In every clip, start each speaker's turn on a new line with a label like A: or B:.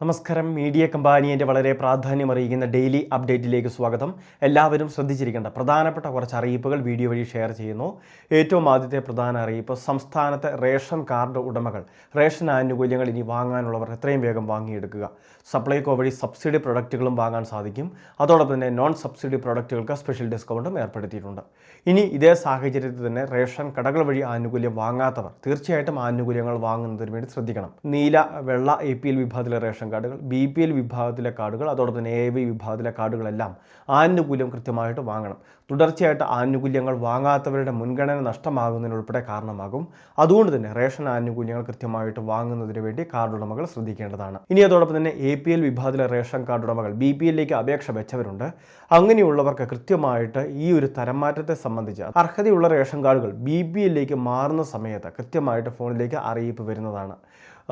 A: നമസ്കാരം. മീഡിയ കമ്പാനിയന്റെ വളരെ പ്രാധാന്യം അറിയിക്കുന്ന ഡെയിലി അപ്ഡേറ്റിലേക്ക് സ്വാഗതം. എല്ലാവരും ശ്രദ്ധിച്ചിരിക്കേണ്ട പ്രധാനപ്പെട്ട കുറച്ച് അറിയിപ്പുകൾ വീഡിയോ വഴി ഷെയർ ചെയ്യുന്നു. ഏറ്റവും ആദ്യത്തെ പ്രധാന അറിയിപ്പ് സംസ്ഥാനത്തെ റേഷൻ കാർഡ് ഉടമകൾ റേഷൻ ആനുകൂല്യങ്ങൾ ഇനി വാങ്ങാനുള്ളവർ എത്രയും വേഗം വാങ്ങിയെടുക്കുക. സപ്ലൈകോ വഴി സബ്സിഡി പ്രൊഡക്റ്റുകളും വാങ്ങാൻ സാധിക്കും. അതോടൊപ്പം തന്നെ നോൺ സബ്സിഡി പ്രൊഡക്റ്റുകൾക്ക് സ്പെഷ്യൽ ഡിസ്കൗണ്ടും ഏർപ്പെടുത്തിയിട്ടുണ്ട്. ഇനി ഇതേ സാഹചര്യത്തിൽ തന്നെ റേഷൻ കടകൾ വഴി ആനുകൂല്യം വാങ്ങാത്തവർ തീർച്ചയായിട്ടും ആനുകൂല്യങ്ങൾ വാങ്ങുന്നതിന് വേണ്ടി ശ്രദ്ധിക്കണം. നീല വെള്ള എ പി എൽ വിഭാഗത്തിലെ റേഷൻ കാർഡുകൾ ബി പി എൽ വിഭാഗത്തിലെ കാർഡുകൾ അതോടൊപ്പം തന്നെ എ വി വിഭാഗത്തിലെ കാർഡുകളെല്ലാം ആനുകൂല്യം കൃത്യമായിട്ട് വാങ്ങണം. തുടർച്ചയായിട്ട് ആനുകൂല്യങ്ങൾ വാങ്ങാത്തവരുടെ മുൻഗണന നഷ്ടമാകുന്നതിനുൾപ്പെടെ കാരണമാകും. അതുകൊണ്ട് തന്നെ റേഷൻ ആനുകൂല്യങ്ങൾ കൃത്യമായിട്ട് വാങ്ങുന്നതിന് വേണ്ടി കാർഡ് ഉടമകൾ ശ്രദ്ധിക്കേണ്ടതാണ്. ഇനി അതോടൊപ്പം തന്നെ എ പി എൽ വിഭാഗത്തിലെ റേഷൻ കാർഡ് ഉടമകൾ ബി പി എല്ലിലേക്ക് അപേക്ഷ വെച്ചവരുണ്ട്. അങ്ങനെയുള്ളവർക്ക് കൃത്യമായിട്ട് ഈ ഒരു തരംമാറ്റത്തെ സംബന്ധിച്ച് അർഹതയുള്ള റേഷൻ കാർഡുകൾ ബി പി എല്ലിലേക്ക് മാറുന്ന സമയത്ത് കൃത്യമായിട്ട് ഫോണിലേക്ക് അറിയിപ്പ് വരുന്നതാണ്.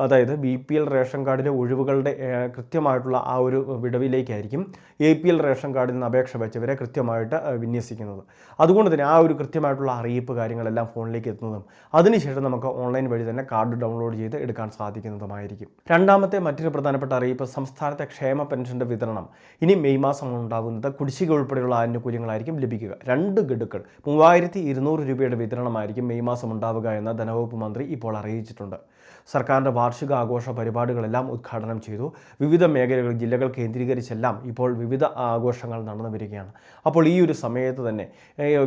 A: അതായത് ബി പി എൽ റേഷൻ കാർഡിലെ ഒഴിവുകളുടെ കൃത്യമായിട്ടുള്ള ആ ഒരു വിടവിലേക്കായിരിക്കും എ പി എൽ റേഷൻ കാർഡിൽ നിന്ന് അപേക്ഷ വെച്ചവരെ കൃത്യമായിട്ട് വിന്യസിക്കുന്നത്. അതുകൊണ്ട് തന്നെ ആ ഒരു കൃത്യമായിട്ടുള്ള അറിയിപ്പ് കാര്യങ്ങളെല്ലാം ഫോണിലേക്ക് എത്തുന്നതും അതിനുശേഷം നമുക്ക് ഓൺലൈൻ വഴി തന്നെ കാർഡ് ഡൗൺലോഡ് ചെയ്ത് എടുക്കാൻ സാധിക്കുന്നതുമായിരിക്കും. രണ്ടാമത്തെ മറ്റൊരു പ്രധാനപ്പെട്ട അറിയിപ്പ് സംസ്ഥാനത്തെ ക്ഷേമ പെൻഷന്റെ വിതരണം. ഇനി മെയ് മാസം ഉണ്ടാകുന്നത് കുടിശ്ശിക ഉൾപ്പെടെയുള്ള ആനുകൂല്യങ്ങളായിരിക്കും ലഭിക്കുക. രണ്ട് ഗഡുക്കൾ മൂവായിരത്തി ഇരുന്നൂറ് രൂപയുടെ വിതരണമായിരിക്കും മെയ് മാസം ഉണ്ടാവുക എന്ന് ധനവകുപ്പ് മന്ത്രി ഇപ്പോൾ അറിയിച്ചിട്ടുണ്ട്. സർക്കാരിന്റെ വാർഷിക ആഘോഷ പരിപാടികളെല്ലാം ഉദ്ഘാടനം ചെയ്തു. വിവിധ മേഖലകൾ ജില്ലകൾ കേന്ദ്രീകരിച്ചെല്ലാം ഇപ്പോൾ വിവിധ ആഘോഷങ്ങൾ നടന്നു വരികയാണ്. അപ്പോൾ ഈ ഒരു സമയത്ത് തന്നെ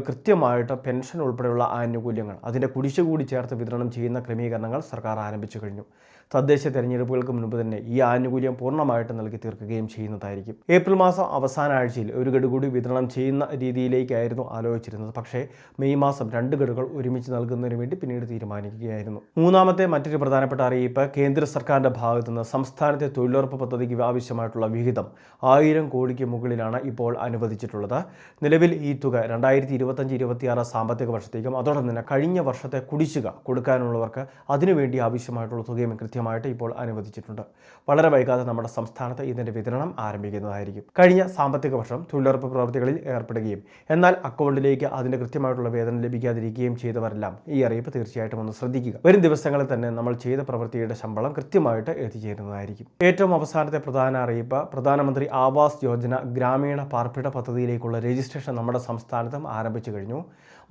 A: കൃത്യമായിട്ട് പെൻഷൻ ഉൾപ്പെടെയുള്ള ആനുകൂല്യങ്ങൾ അതിന്റെ കുടിശ്ശിക കൂടി ചേർത്ത് വിതരണം ചെയ്യുന്ന ക്രമീകരണങ്ങൾ സർക്കാർ ആരംഭിച്ചു കഴിഞ്ഞു. തദ്ദേശ തെരഞ്ഞെടുപ്പുകൾക്ക് മുൻപ് തന്നെ ഈ ആനുകൂല്യം പൂർണമായിട്ട് നൽകി തീർക്കുകയും ചെയ്യുന്നതായിരിക്കും. ഏപ്രിൽ മാസം അവസാന ആഴ്ചയിൽ ഒരു ഗഡു കൂടി വിതരണം ചെയ്യുന്ന രീതിയിലേക്കായിരുന്നു ആലോചിച്ചിരുന്നത്. പക്ഷേ മെയ് മാസം രണ്ട് ഗഡുകൾ ഒരുമിച്ച് നൽകുന്നതിന് വേണ്ടി പിന്നീട് തീരുമാനിക്കുകയായിരുന്നു. മൂന്നാമത്തെ മറ്റൊരു പ്രധാനപ്പെട്ട അറിയിപ്പ് കേന്ദ്ര സർക്കാരിന്റെ ഭാഗത്തു നിന്ന് സംസ്ഥാനത്തെ തൊഴിലുറപ്പ് പദ്ധതിക്ക് ആവശ്യമായിട്ടുള്ള വിഹിതം ആയിരം കോടിക്ക് മുകളിലാണ് ഇപ്പോൾ അനുവദിച്ചിട്ടുള്ളത്. നിലവിൽ ഈ തുക രണ്ടായിരത്തി ഇരുപത്തഞ്ച് ഇരുപത്തിയാറ് സാമ്പത്തിക വർഷത്തേക്കും അതോടൊപ്പം തന്നെ കഴിഞ്ഞ വർഷത്തെ കുടിശ്ശിക കൊടുക്കാനുള്ളവർക്ക് അതിനുവേണ്ടി ആവശ്യമായിട്ടുള്ള തുകയും കൃത്യമായിട്ട് ഇപ്പോൾ അനുവദിച്ചിട്ടുണ്ട്. വളരെ വൈകാതെ നമ്മുടെ സംസ്ഥാനത്ത് ഇതിന്റെ വിതരണം ആരംഭിക്കുന്നതായിരിക്കും. കഴിഞ്ഞ സാമ്പത്തിക വർഷം തൊഴിലുറപ്പ് പ്രവർത്തികളിൽ ഏർപ്പെടുകയും എന്നാൽ അക്കൗണ്ടിലേക്ക് അതിന്റെ കൃത്യമായിട്ടുള്ള വേതനം ലഭിക്കാതിരിക്കുകയും ചെയ്തവരെല്ലാം ഈ അറിയിപ്പ് തീർച്ചയായിട്ടും ഒന്ന് ശ്രദ്ധിക്കുക. വരും ദിവസങ്ങളിൽ തന്നെ നമ്മൾ ചെയ്ത പ്രവൃത്തിയുടെ ശമ്പളം കൃത്യമായിട്ട് എത്തിച്ചേരുന്നതായിരിക്കും. ഏറ്റവും അവസാനത്തെ പ്രധാന അറിയിപ്പ് പ്രധാനമന്ത്രി ആവാസ് യോജന ഗ്രാമീണ പാർപ്പിട പദ്ധതിയിലേക്കുള്ള രജിസ്ട്രേഷൻ നമ്മുടെ സംസ്ഥാനത്തും ആരംഭിച്ചു കഴിഞ്ഞു.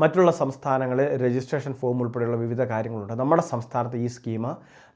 A: മറ്റുള്ള സംസ്ഥാനങ്ങളിൽ രജിസ്ട്രേഷൻ ഫോം ഉൾപ്പെടെയുള്ള വിവിധ കാര്യങ്ങളുണ്ട്. നമ്മുടെ സംസ്ഥാനത്ത് ഈ സ്കീം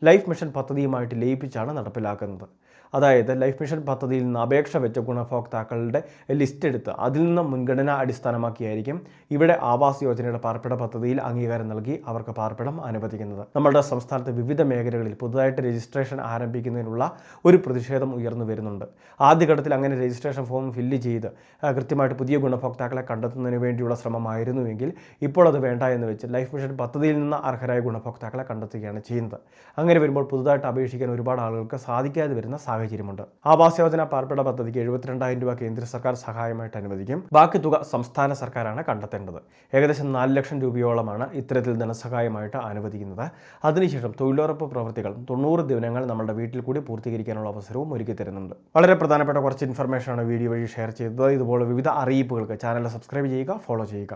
A: ലൈഫ് മിഷൻ പദ്ധതിയുമായിട്ട് ലയിപ്പിച്ചാണ് നടപ്പിലാക്കുന്നത്. അതായത് ലൈഫ് മിഷൻ പദ്ധതിയിൽ നിന്ന് അപേക്ഷ വെച്ച ഗുണഭോക്താക്കളുടെ ലിസ്റ്റ് എടുത്ത് അതിൽ നിന്ന് മുൻഗണന അടിസ്ഥാനമാക്കിയായിരിക്കും ഇവിടെ ആവാസ് യോജനയുടെ പാർപ്പിട പദ്ധതിയിൽ അംഗീകാരം നൽകി അവർക്ക് പാർപ്പിടം അനുവദിക്കുന്നത്. നമ്മുടെ സംസ്ഥാനത്തെ വിവിധ മേഖലകളിൽ പുതുതായിട്ട് രജിസ്ട്രേഷൻ ആരംഭിക്കുന്നതിനുള്ള ഒരു പ്രതിഷേധം ഉയർന്നു വരുന്നുണ്ട്. ആദ്യഘട്ടത്തിൽ അങ്ങനെ രജിസ്ട്രേഷൻ ഫോം ഫില്ല് ചെയ്ത് കൃത്യമായിട്ട് പുതിയ ഗുണഭോക്താക്കളെ കണ്ടെത്തുന്നതിന് വേണ്ടിയുള്ള ശ്രമമായിരുന്നുവെങ്കിൽ ഇപ്പോൾ അത് വേണ്ട എന്ന് വെച്ച് ലൈഫ് മിഷൻ പദ്ധതിയിൽ നിന്ന് അർഹരായ ഗുണഭോക്താക്കളെ കണ്ടെത്തുകയാണ് ചെയ്യുന്നത്. അങ്ങനെ വരുമ്പോൾ പുതുതായിട്ട് അപേക്ഷിക്കാൻ ഒരുപാട് ആളുകൾക്ക് സാധിക്കാതെ വരുന്ന സാഹചര്യമുണ്ട്. ആവാസ് യോജന പാർപ്പിട പദ്ധതിക്ക് എഴുപത്തിരണ്ടായിരം രൂപ കേന്ദ്ര സർക്കാർ സഹായമായിട്ട് അനുവദിക്കും. ബാക്കി തുക സംസ്ഥാന സർക്കാരാണ് കണ്ടെത്തേണ്ടത്. ഏകദേശം നാല് ലക്ഷം രൂപയോളമാണ് ഇത്തരത്തിൽ ധനസഹായമായിട്ട് അനുവദിക്കുന്നത്. അതിനുശേഷം തൊഴിലുറപ്പ് പ്രവൃത്തികൾ തൊണ്ണൂറ് ദിനങ്ങൾ നമ്മുടെ വീട്ടിൽ കൂടി പൂർത്തീകരിക്കാനുള്ള അവസരവും ഒരുക്കി തരുന്നുണ്ട്. വളരെ പ്രധാനപ്പെട്ട കുറച്ച് ഇൻഫർമേഷനാണ് വീഡിയോ വഴി ഷെയർ ചെയ്തത്. ഇതുപോലെ വിവിധ അറിയിപ്പുകൾക്ക് ചാനൽ സബ്സ്ക്രൈബ് ചെയ്യുക ഫോളോ ചെയ്യുക.